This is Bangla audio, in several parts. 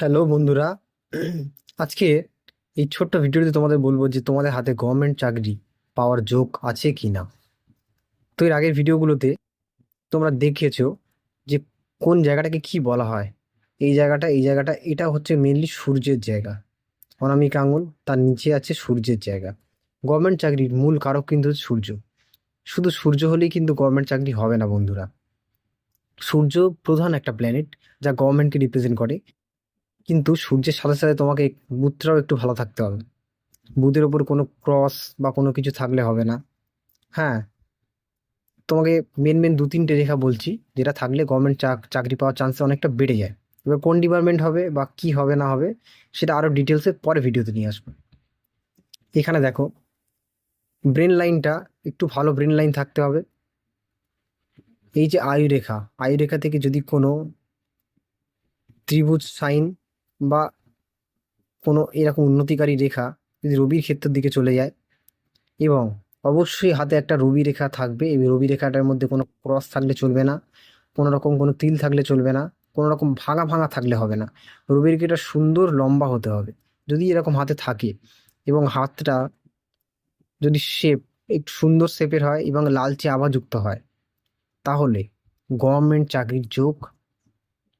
হ্যালো বন্ধুরা, আজকে এই ছোট্ট ভিডিওতে তোমাদের বলব যে তোমাদের হাতে গভর্নমেন্ট চাকরি পাওয়ার যোগ আছে কি না তো এর আগের ভিডিওগুলোতে তোমরা দেখেছ যে কোন জায়গাটাকে কি বলা হয়। এই জায়গাটা এই জায়গাটা, এটা হচ্ছে মেনলি সূর্যের জায়গা। অনামিক আঙুল তার নিচে আছে সূর্যের জায়গা। গভর্নমেন্ট চাকরির মূল কারক কিন্তু সূর্য। শুধু সূর্য হলেই কিন্তু গভর্নমেন্ট চাকরি হবে না বন্ধুরা। সূর্য প্রধান একটা প্ল্যানেট যা গভর্নমেন্টকে রিপ্রেজেন্ট করে। কিন্তু সূর্যের সাথে সাথে তোমাকে বুথটাও একটু ভালো থাকতে হবে। বুথের ওপর কোনো ক্রস বা কোনো কিছু থাকলে হবে না। হ্যাঁ তোমাকে মেন মেন দু তিনটে রেখা বলছি, যেটা থাকলে গভর্নমেন্ট চাকরি পাওয়ার চান্স অনেকটা বেড়ে যায়। এবার কোন ডিপার্টমেন্ট হবে বা কি হবে না হবে, সেটা আরও ডিটেলসে পরে ভিডিওতে নিয়ে আসব। এখানে দেখো ব্রেন লাইনটা একটু ভালো ব্রেন লাইন থাকতে হবে। এই যে আয়ু রেখা আয়ু রেখা থেকে যদি কোনো ত্রিভুজ সাইন বা কোনো এরকম উন্নতিকারী রেখা যদি রবির ক্ষেত্রের দিকে চলে যায় এবং অবশ্যই হাতে একটা রবি রেখা থাকবে, এই রবি রেখাটার মধ্যে কোনো ক্রস থাকলে চলবে না, কোনো রকম কোনো তিল থাকলে চলবে না, কোনো রকম ভাঙা ভাঙা থাকলে হবে না। রবি রেখাটা সুন্দর লম্বা হতে হবে। যদি এরকম হাতে থাকে এবং হাতটা যদি শেপ একটু সুন্দর শেপের হয় এবং লালচে আভাযুক্ত হয়, তাহলে গভর্নমেন্ট চাকরির যোগ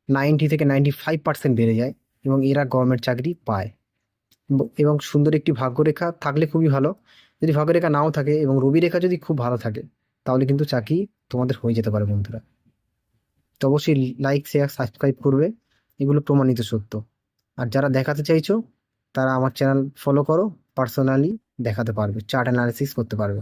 নাইনটি থেকে নাইনটি ফাইভ পার্সেন্ট বেড়ে যায়। এবং এরা গভর্নমেন্ট চাকরি পায়। এবং সুন্দর একটি ভাগ্যরেখা থাকলে খুবই ভালো। যদি ভাগ্যরেখা নাও থাকে এবং রবি রেখা যদি খুব ভালো থাকে, তাহলে কিন্তু চাকরি তোমাদের হয়ে যেতে পারে বন্ধুরা। তো অবশ্যই লাইক শেয়ার সাবস্ক্রাইব করবে। এগুলো প্রমাণিত সত্য। আর যারা দেখাতে চাইছো, তারা আমার চ্যানেল ফলো করো। পার্সোনালি দেখাতে পারবে। চার্ট অ্যানালিসিস করতে পারবে।